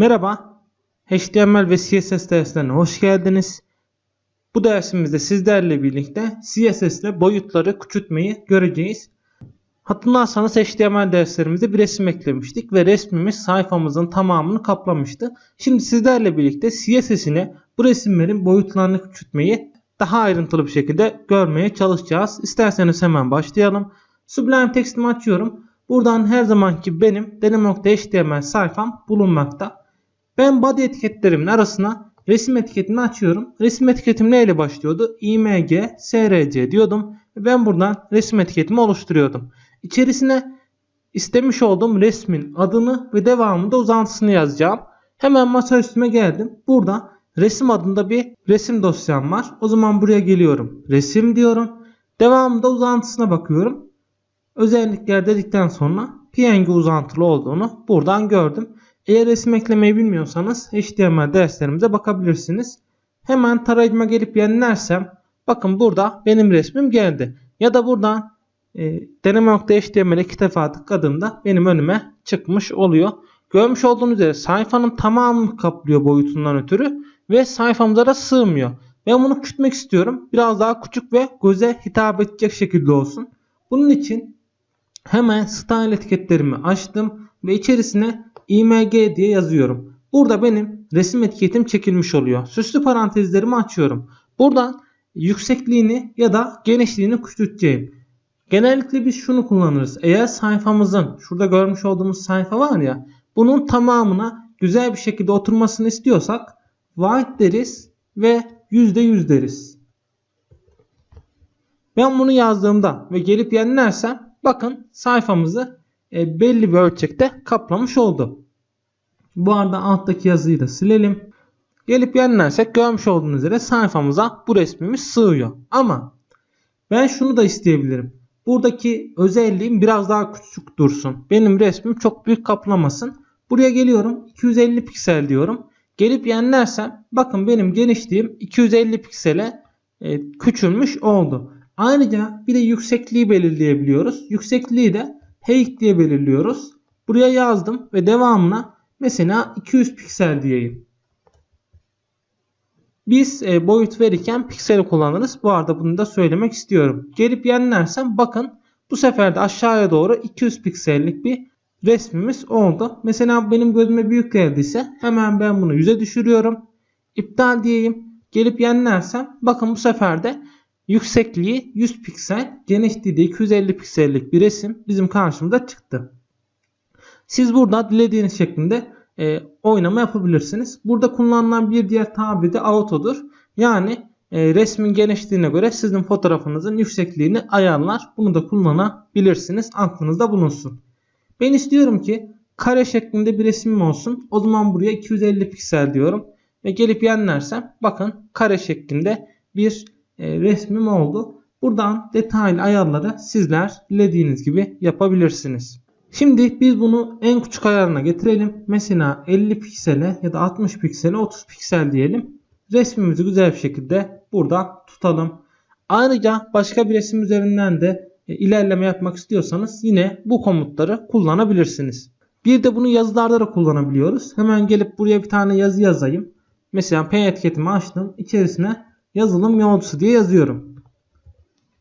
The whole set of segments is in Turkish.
Merhaba, HTML ve CSS derslerine hoş geldiniz. Bu dersimizde sizlerle birlikte CSS ile boyutları küçültmeyi göreceğiz. Hatırlarsanız HTML derslerimizde bir resim eklemiştik ve resmimiz sayfamızın tamamını kaplamıştı. Şimdi sizlerle birlikte CSS ile bu resimlerin boyutlarını küçültmeyi daha ayrıntılı bir şekilde görmeye çalışacağız. İsterseniz hemen başlayalım. Sublime Text'imi açıyorum. Buradan her zamanki benim deneme.html sayfam bulunmakta. Ben body etiketlerimin arasına resim etiketini açıyorum. Resim etiketim neyle başlıyordu? img src diyordum. Ben buradan resim etiketimi oluşturuyordum. İçerisine istemiş olduğum resmin adını ve devamında uzantısını yazacağım. Hemen masa üstüme geldim. Burada resim adında bir resim dosyam var. O zaman buraya geliyorum. Resim diyorum. Devamında uzantısına bakıyorum. Özellikler dedikten sonra PNG uzantılı olduğunu buradan gördüm. Eğer resim eklemeyi bilmiyorsanız HTML derslerimize bakabilirsiniz. Hemen tarayıcıma gelip yenilersem bakın burada benim resmim geldi. Ya da buradan e, deneme.html'e iki defa tıkladığımda benim önüme çıkmış oluyor. Görmüş olduğunuz üzere sayfanın tamamını kaplıyor boyutundan ötürü ve sayfamıza da sığmıyor. Ben bunu küçültmek istiyorum. Biraz daha küçük ve göze hitap edecek şekilde olsun. Bunun için hemen style etiketlerimi açtım ve içerisine img diye yazıyorum. Burada benim resim etiketim çekilmiş oluyor. Süslü parantezlerimi açıyorum. Buradan yüksekliğini ya da genişliğini küçülteceğim. Genellikle biz şunu kullanırız. Eğer sayfamızın şurada görmüş olduğumuz sayfa var ya bunun tamamına güzel bir şekilde oturmasını istiyorsak white deriz ve %100 deriz. Ben bunu yazdığımda ve gelip yenilersem bakın sayfamızı e, belli bir ölçekte kaplamış oldu. Bu arada alttaki yazıyı da silelim. Gelip yenilersek görmüş olduğunuz üzere sayfamıza bu resmimiz sığıyor. Ama ben şunu da isteyebilirim. Buradaki özelliğim biraz daha küçük dursun. Benim resmim çok büyük kaplamasın. Buraya geliyorum 250 piksel diyorum. Gelip yenilersem bakın benim genişliğim 250 piksele e, küçülmüş oldu. Ayrıca bir de yüksekliği belirleyebiliyoruz. Yüksekliği de height diye belirliyoruz. Buraya yazdım ve devamına mesela 200 piksel diyeyim. Biz e, boyut verirken pikseli kullanırız. Bu arada bunu da söylemek istiyorum. Gelip yenilersem bakın bu sefer de aşağıya doğru 200 piksellik bir resmimiz oldu. Mesela benim gözüme büyük geldiyse hemen ben bunu 100'e düşürüyorum. İptal diyeyim. Gelip yenilersem bakın bu sefer de yüksekliği 100 piksel, genişliği de 250 piksellik bir resim bizim karşımıza çıktı. Siz burada dilediğiniz şeklinde e, oynama yapabilirsiniz. Burada kullanılan bir diğer tabir de auto'dur. Yani e, resmin genişliğine göre sizin fotoğrafınızın yüksekliğini ayarlar. Bunu da kullanabilirsiniz. Aklınızda bulunsun. Ben istiyorum ki kare şeklinde bir resim olsun. O zaman buraya 250 piksel diyorum. Ve gelip yenilersem bakın kare şeklinde bir resmim oldu. Buradan detaylı ayarları sizler dilediğiniz gibi yapabilirsiniz. Şimdi biz bunu en küçük ayarına getirelim. Mesela 50 piksele ya da 60 piksele 30 piksel diyelim. Resmimizi güzel bir şekilde burada tutalım. Ayrıca başka bir resim üzerinden de e, ilerleme yapmak istiyorsanız yine bu komutları kullanabilirsiniz. Bir de bunu yazılarda da kullanabiliyoruz. Hemen gelip buraya bir tane yazı yazayım. Mesela P etiketimi açtım. İçerisine yazılım yolcusu diye yazıyorum.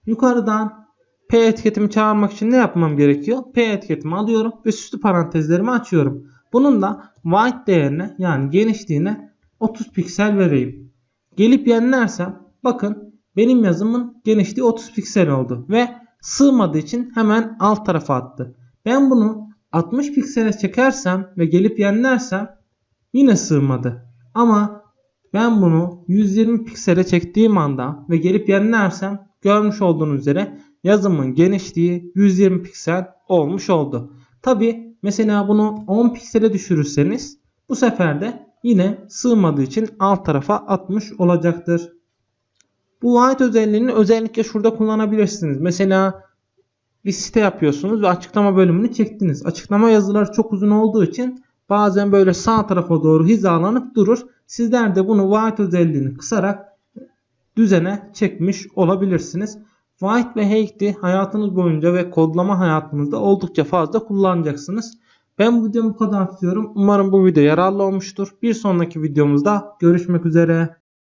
Yukarıdan P etiketimi çağırmak için ne yapmam gerekiyor? P etiketimi alıyorum ve süslü parantezlerimi açıyorum. Bunun da white değerine yani genişliğine 30 piksel vereyim. Gelip yenilersem bakın benim yazımın genişliği 30 piksel oldu ve sığmadığı için hemen alt tarafa attı. Ben bunu 60 piksele çekersem ve gelip yenilersem yine sığmadı. Ama ben bunu 120 piksele çektiğim anda ve gelip yenilersem görmüş olduğunuz üzere yazımın genişliği 120 piksel olmuş oldu. Tabi mesela bunu 10 piksele düşürürseniz bu sefer de yine sığmadığı için alt tarafa atmış olacaktır. Bu white özelliğini özellikle şurada kullanabilirsiniz. Mesela bir site yapıyorsunuz ve açıklama bölümünü çektiniz. Açıklama yazıları çok uzun olduğu için bazen böyle sağ tarafa doğru hizalanıp durur. Sizler de bunu white özelliğini kısarak düzene çekmiş olabilirsiniz. White ve Hake'di hayatınız boyunca ve kodlama hayatınızda oldukça fazla kullanacaksınız. Ben bu videomu bu kadar tutuyorum. Umarım bu video yararlı olmuştur. Bir sonraki videomuzda görüşmek üzere.